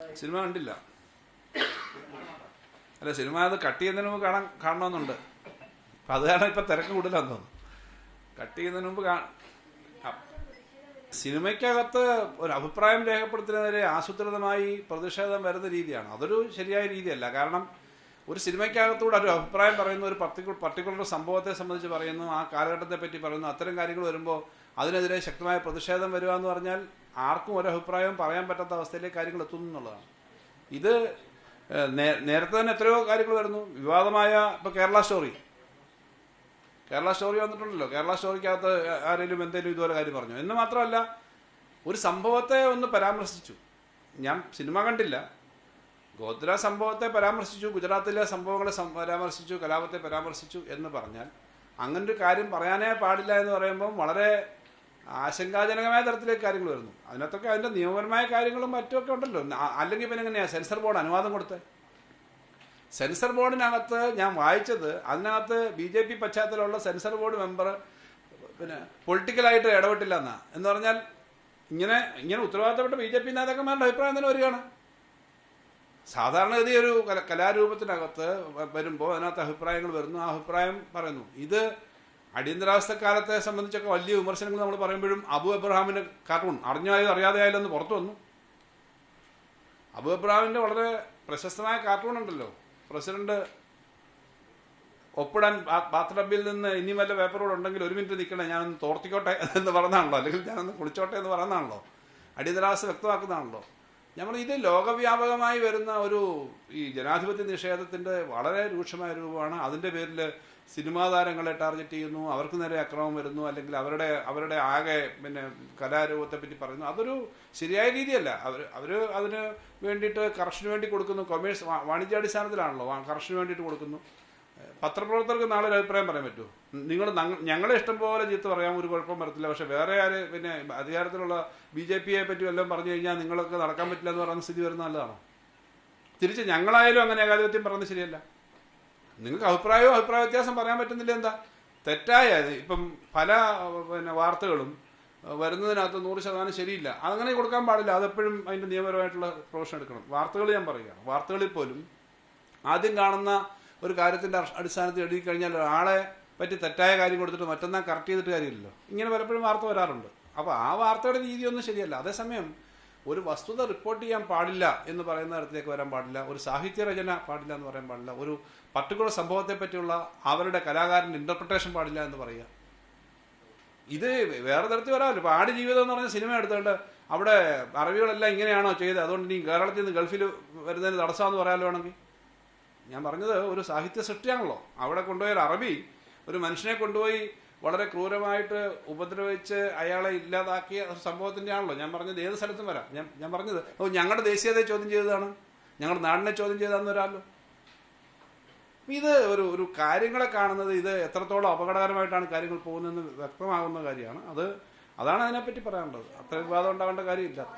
Cinema കണ്ടില്ല. അല്ല cinema അത് കട്ട് ചെയ്യുന്നതിന് മുമ്പ് കാണാൻ കാണണമെന്നുണ്ട്. അപ്പം അത് കാരണം ഇപ്പം തിരക്ക് കൂടുതലാന്ന് തോന്നുന്നു. കട്ട് ചെയ്യുന്നതിന് മുമ്പ് കാ ആ. സിനിമയ്ക്കകത്ത് ഒരു അഭിപ്രായം രേഖപ്പെടുത്തുന്നതിനെതിരെ ആസൂത്രിതമായി പ്രതിഷേധം വരുന്ന രീതിയാണ്. അതൊരു ശരിയായ രീതിയല്ല. കാരണം ഒരു സിനിമയ്ക്കകത്തൂടെ ഒരു അഭിപ്രായം പറയുന്ന ഒരു പർട്ടിക്കുലർ പർട്ടിക്കുലർ സംഭവത്തെ സംബന്ധിച്ച് പറയുന്നു ആ കാലഘട്ടത്തെ പറ്റി പറയുന്നു അത്തരം കാര്യങ്ങൾ വരുമ്പോൾ അതിനെതിരെ ശക്തമായ പ്രതിഷേധം വരിക എന്ന് പറഞ്ഞാൽ ആർക്കും ഒരു അഭിപ്രായവും പറയാൻ പറ്റാത്ത അവസ്ഥയിലേക്ക് കാര്യങ്ങൾ എത്തുന്നു എന്നുള്ളതാണ്. ഇത് നേരത്തെ തന്നെ എത്രയോ കാര്യങ്ങൾ വരുന്നു. വിവാദമായ ഇപ്പോൾ കേരള സ്റ്റോറി. കേരള സ്റ്റോറി വന്നിട്ടുണ്ടല്ലോ. കേരള സ്റ്റോറിക്കകത്ത് ആരെങ്കിലും എന്തെങ്കിലും ഇതുപോലെ കാര്യം പറഞ്ഞു? എന്ന് മാത്രമല്ല ഒരു സംഭവത്തെ ഒന്ന് പരാമർശിച്ചു. ഞാൻ സിനിമ കണ്ടില്ല. ഗോത്ര സംഭവത്തെ പരാമർശിച്ചു ഗുജറാത്തിലെ സംഭവങ്ങളെ പരാമർശിച്ചു കലാപത്തെ പരാമർശിച്ചു എന്ന് പറഞ്ഞാൽ അങ്ങനൊരു കാര്യം പറയാനേ പാടില്ല എന്ന് പറയുമ്പം വളരെ ആശങ്കാജനകമായ തരത്തിലേക്ക് കാര്യങ്ങൾ വരുന്നു. അതിനകത്തൊക്കെ അതിന്റെ നിയമപരമായ കാര്യങ്ങളും മറ്റുമൊക്കെ ഉണ്ടല്ലോ. അല്ലെങ്കിൽ പിന്നെ എങ്ങനെയാണ് സെൻസർ ബോർഡ് അനുവാദം കൊടുത്തത് സെൻസർ ബോർഡിനകത്ത് ഞാൻ വായിച്ചത് അതിനകത്ത് ബി ജെ പി പശ്ചാത്തലമുള്ള സെൻസർ ബോർഡ് മെമ്പർ പിന്നെ പൊളിറ്റിക്കലായിട്ട് ഇടപെട്ടില്ല എന്നാ എന്ന് പറഞ്ഞാൽ ഇങ്ങനെ ഇങ്ങനെ ഉത്തരവാദിത്തപ്പെട്ട ബി ജെ പി നേതാക്കന്മാരുടെ അഭിപ്രായം തന്നെ വരികയാണ്. സാധാരണഗതി ഒരു കല- കലാരൂപത്തിനകത്ത് വരുമ്പോൾ അതിനകത്ത് അഭിപ്രായങ്ങൾ വരുന്നു. ആ അഭിപ്രായം പറയുന്നു. ഇത് അടിയന്തരാവസ്ഥ കാലത്തെ സംബന്ധിച്ചൊക്കെ വലിയ വിമർശനങ്ങൾ നമ്മൾ പറയുമ്പോഴും അബു എബ്രഹാമിന്റെ കാർട്ടൂൺ അറിഞ്ഞായാലും അറിയാതെ ആയാലും ഒന്ന് പുറത്തു വന്നു. അബു എബ്രഹാമിന്റെ വളരെ പ്രശസ്തമായ കാർട്ടൂൺ ഉണ്ടല്ലോ. പ്രസിഡന്റ് ഒപ്പിടാൻ ബാത്ത് ടബിൽ നിന്ന് ഇനി വല്ല പേപ്പറുകൾ ഉണ്ടെങ്കിൽ ഒരു മിനിറ്റ് നിൽക്കണേ ഞാനൊന്ന് തോർത്തിക്കോട്ടെ എന്ന് പറഞ്ഞാണല്ലോ അല്ലെങ്കിൽ ഞാനൊന്ന് കുളിച്ചോട്ടെ എന്ന് പറയുന്നതാണല്ലോ അടിയന്തരാവസ്ഥ വ്യക്തമാക്കുന്നതാണല്ലോ. നമ്മൾ ഇത് ലോകവ്യാപകമായി വരുന്ന ഒരു ഈ ജനാധിപത്യ നിഷേധത്തിന്റെ വളരെ രൂക്ഷമായ രൂപമാണ്. അതിന്റെ പേരിൽ സിനിമാ താരങ്ങളെ ടാർഗറ്റ് ചെയ്യുന്നു അവർക്ക് നേരെ അക്രമം വരുന്നു അല്ലെങ്കിൽ അവരുടെ അവരുടെ ആകെ പിന്നെ കലാരൂപത്തെ പറ്റി പറയുന്നു. അതൊരു ശരിയായ രീതിയല്ല. അവർ അവർ അതിന് വേണ്ടിയിട്ട് കറക്ഷന് വേണ്ടി കൊടുക്കുന്നു. കൊമേഴ്സ് വാണിജ്യാടിസ്ഥാനത്തിലാണല്ലോ കറക്ഷന് വേണ്ടിയിട്ട് കൊടുക്കുന്നു. പത്രപ്രവർത്തകർക്ക് നാളെ ഒരു അഭിപ്രായം പറയാൻ പറ്റുമോ? നിങ്ങൾ ഞങ്ങളെ ഇഷ്ടം പോലെ ചീത്ത പറയാൻ ഒരു കുഴപ്പം വരത്തില്ല. പക്ഷെ വേറെ ആര് പിന്നെ അധികാരത്തിലുള്ള ബി ജെ പിയെ പറ്റി വല്ലതും പറഞ്ഞു കഴിഞ്ഞാൽ നിങ്ങൾക്ക് നടക്കാൻ പറ്റില്ല എന്ന് പറയുന്ന സ്ഥിതി വരുന്ന നല്ലതാണോ? തിരിച്ച് ഞങ്ങളായാലും അങ്ങനെ ഏകാധിപത്യം പറയുന്നത് ശരിയല്ല. നിങ്ങൾക്ക് അഭിപ്രായവും അഭിപ്രായ വ്യത്യാസം പറയാൻ പറ്റുന്നില്ല എന്താ? തെറ്റായ ഇപ്പം പല പിന്നെ വാർത്തകളും വരുന്നതിനകത്ത് നൂറ് ശതമാനം ശരിയില്ല. അതങ്ങനെ കൊടുക്കാൻ പാടില്ല. അതെപ്പോഴും അതിന്റെ നിയമപരമായിട്ടുള്ള പ്രൊഫഷൻ എടുക്കണം. വാർത്തകൾ ഞാൻ പറയുകയാണ്. വാർത്തകളിൽ പോലും ആദ്യം കാണുന്ന ഒരു കാര്യത്തിന്റെ അടിസ്ഥാനത്തിൽ എഴുതി കഴിഞ്ഞാൽ ഒരാളെ പറ്റി തെറ്റായ കാര്യം കൊടുത്തിട്ട് മറ്റന്നാൾ കറക്റ്റ് ചെയ്തിട്ട് കാര്യമില്ലല്ലോ. ഇങ്ങനെ പലപ്പോഴും വാർത്ത വരാറുണ്ട്. അപ്പോൾ ആ വാർത്തയുടെ രീതിയൊന്നും ശരിയല്ല. അതേസമയം ഒരു വസ്തുത റിപ്പോർട്ട് ചെയ്യാൻ പാടില്ല എന്ന് പറയുന്ന തരത്തിലേക്ക് വരാൻ പാടില്ല. ഒരു സാഹിത്യ രചന പാടില്ല എന്ന് പറയാൻ പാടില്ല. ഒരു പർട്ടിക്കുലർ സംഭവത്തെ പറ്റിയുള്ള അവരുടെ കലാകാരന്റെ ഇന്റർപ്രിട്ടേഷൻ പാടില്ല എന്ന് പറയുക. ഇത് വേറെ തരത്തിൽ വരാമല്ലോ ഇപ്പോൾ ആട് ജീവിതം എന്ന് പറഞ്ഞ സിനിമ എടുത്തുകൊണ്ട് അവിടെ അറബികളെല്ലാം ഇങ്ങനെയാണോ ചെയ്തത്? അതുകൊണ്ട് ഇനി കേരളത്തിൽ നിന്ന് ഗൾഫിൽ വരുന്നതിന് തടസ്സമെന്ന് പറയാമല്ലോ വേണമെങ്കിൽ ഞാൻ പറഞ്ഞത് ഒരു സാഹിത്യ സൃഷ്ടിയാണല്ലോ. അവിടെ കൊണ്ടുപോയ ഒരു അറബി ഒരു മനുഷ്യനെ കൊണ്ടുപോയി വളരെ ക്രൂരമായിട്ട് ഉപദ്രവിച്ച് അയാളെ ഇല്ലാതാക്കിയ ഒരു സംഭവത്തിന്റെ ആണല്ലോ. ഞാൻ പറഞ്ഞത് ഏത് സ്ഥലത്തും വരാം. ഞാൻ ഞാൻ പറഞ്ഞത് ഓ ഞങ്ങളുടെ ദേശീയതയെ ചോദ്യം ചെയ്തതാണ്. ഞങ്ങളുടെ നാടിനെ ചോദ്യം ചെയ്താന്ന് വരാമല്ലോ ഇത് ഒരു ഒരു കാര്യങ്ങളെ കാണുന്നത് ഇത് എത്രത്തോളം അപകടകരമായിട്ടാണ് കാര്യങ്ങൾ പോകുന്നതെന്ന് വ്യക്തമാകുന്ന കാര്യമാണ്. അത് അതാണ് അതിനെപ്പറ്റി പറയാനുള്ളത്. അത്ര വിവാദം ഉണ്ടാവേണ്ട കാര്യമില്ല.